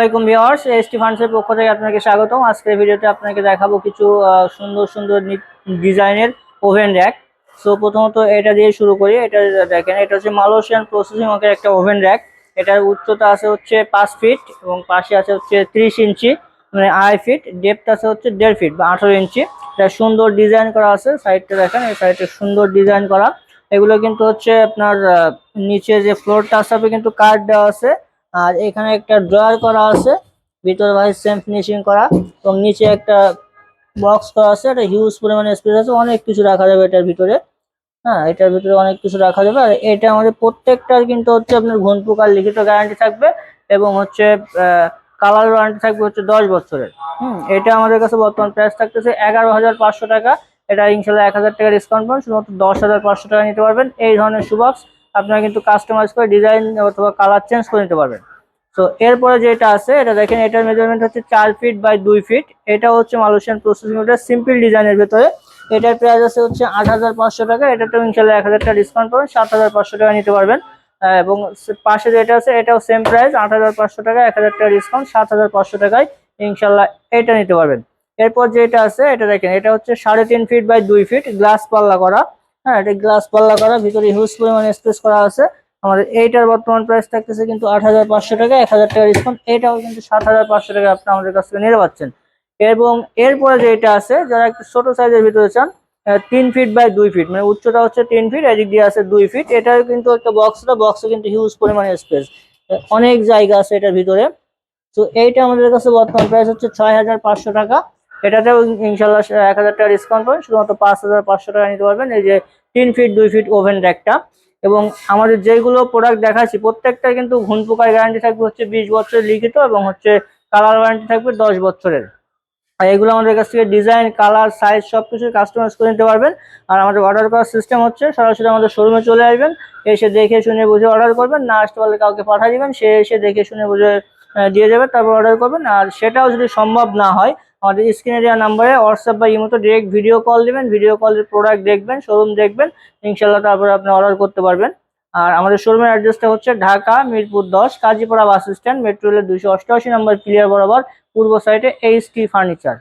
আলাইকুম viewers, ST ফান্ডসের পক্ষ থেকে আপনাকে স্বাগতম। আজকের ভিডিওতে আপনাকে দেখাবো কিছু সুন্দর সুন্দর ডিজাইনের ওভেন র্যাক। সো প্রথমত এটা দিয়ে শুরু করি। এটা দেখেন, এটা হচ্ছে মালয়েশিয়ান প্রসেসিং ওকের একটা ওভেন র্যাক। এটার উচ্চতা আছে হচ্ছে পাঁচ ফিট এবং পাশে আছে হচ্ছে ত্রিশ ইঞ্চি মানে আড়াই ফিট। ডেপথ আছে হচ্ছে দেড় ফিট বা আঠারো ইঞ্চি। এটা সুন্দর ডিজাইন করা আছে, সাইডটা দেখেন, এই সাইডটা সুন্দর ডিজাইন করা। এগুলো কিন্তু হচ্ছে আপনার নিচে যে ফ্লোরটা আছে কিন্তু কার্ড দেওয়া আছে। আর এখানে একটা ড্রয়ার করা আছে, ভিতর ভাই সেম ফিনিশিং করা এবং নিচে একটা বক্স করা আছে এটা হিউজ পরিমাণে স্পেস আছে, অনেক কিছু রাখা যাবে এটার ভিতরে। হ্যাঁ এটার ভিতরে অনেক কিছু রাখা যাবে আর এটা আমাদের প্রত্যেকটার কিন্তু হচ্ছে আপনার ঘুণ পোকার লিখিত গ্যারান্টি থাকবে এবং হচ্ছে কালার ওয়ারেন্টি থাকবে হচ্ছে দশ বছরের। হুম, এটা আমাদের কাছে বর্তমান প্রাইস থাকতেছে এগারো হাজার পাঁচশো টাকা। এটা ইনশাল্লাহ এক হাজার টাকা ডিসকাউন্ট পাবেন, শুধুমাত্র দশ হাজার পাঁচশো টাকা নিতে পারবেন। এই ধরনের সুবক্স আপনারা কিন্তু কাস্টমাইজ করে ডিজাইন অথবা কালার চেঞ্জ করে নিতে পারবেন। তো এরপরে যেটা আছে, এটা দেখেন, এটার মেজারমেন্ট হচ্ছে চার ফিট বাই দুই ফিট এটা হচ্ছে মালয়েশিয়ান প্রসেসিং ওটা সিম্পল ডিজাইনের ভেতরে। এটার প্রাইস আছে হচ্ছে আট হাজার পাঁচশো টাকা। এটাতেও ইনশাল্লাহ এক হাজার টাকা ডিসকাউন্ট পাবেন, সাত হাজার পাঁচশো টাকা নিতে পারবেন। এবং পাশে যেটা আছে, এটাও সেম প্রাইস আট হাজার পাঁচশো টাকা, এক হাজার টাকা ডিসকাউন্ট সাত হাজার পাঁচশো টাকায় ইনশাল্লাহ এটা নিতে পারবেন। এরপর যেটা আছে, এটা দেখেন, এটা হচ্ছে সাড়ে তিন ফিট বাই দুই ফিট গ্লাস পাল্লা করা। হ্যাঁ এটা গ্লাস পাল্লা করা, ভিতরে হিউজ পরিমাণে স্পেস করা আছে। আমাদের এইটার বর্তমান প্রাইস থাকতেছে কিন্তু আট হাজার পাঁচশো টাকা, এক হাজার টাকা ডিসকাউন্ট এটাও কিন্তু সাত হাজার পাঁচশো টাকা আপনি আমাদের কাছ থেকে নিতে পাচ্ছেন এবং এরপরে যে এটা আছে, যারা একটু ছোট সাইজের ভিতরে চান তিন ফিট বাই দুই ফিট মানে উচ্চতা হচ্ছে তিন ফিট এদিক দিয়ে আছে দুই ফিট এটার কিন্তু একটা বক্সটা বক্সে কিন্তু হিউজ পরিমাণে স্পেস অনেক জায়গা আছে এটার ভিতরে। তো এইটা আমাদের কাছে বর্তমান প্রাইস হচ্ছে ছয় হাজার পাঁচশো টাকা। এটাতেও ইনশাল্লাহ এক হাজার টাকা ডিসকাউন্ট পাবেন। শুধুমাত্র পাঁচ হাজার পাঁচশো টাকা নিতে পারবেন। এই যে তিন ফিট দুই ফিট ওভেন র্যাকটা এবং আমাদের যেগুলো প্রোডাক্ট দেখাচ্ছি প্রত্যেকটা কিন্তু ঘুণ পোকার গ্যারান্টি থাকবে হচ্ছে বিশ বছরের লিখিত এবং হচ্ছে কালার ওয়ারেন্টি থাকবে দশ বছরের। আর এগুলো আমাদের কাছ থেকে ডিজাইন কালার সাইজ সব কিছু কাস্টমাইজ করে নিতে পারবেন। আর আমাদের অর্ডার করার সিস্টেম হচ্ছে, সরাসরি আমাদের শোরুমে চলে আসবেন। এসে দেখে শুনে বুঝে অর্ডার করবেন। না আসতে পারলে কাউকে পাঠিয়ে দিবেন। সে এসে দেখে শুনে বুঝে দিয়ে যাবে, তারপর অর্ডার করবেন। আর সেটাও যদি সম্ভব না হয়, আমাদের স্ক্রিনে দেওয়া নাম্বারে হোয়াটসঅ্যাপ বা ইমোতে ডিরেক্ট ভিডিও কল দেবেন। ভিডিও কলের প্রোডাক্ট দেখবেন শোরুম দেখবেন ইনশাল্লাহ তারপরে আপনি অর্ডার করতে পারবেন। আর আমাদের শোরুমের অ্যাড্রেসটা হচ্ছে ঢাকা, মিরপুর দশ, কাজীপাড়া বাস স্ট্যান্ড মেট্রো রেলের দুশো অষ্টআশি নম্বর ক্লিয়ার বরাবর, পূর্ব সাইডে এইচ টি ফার্নিচার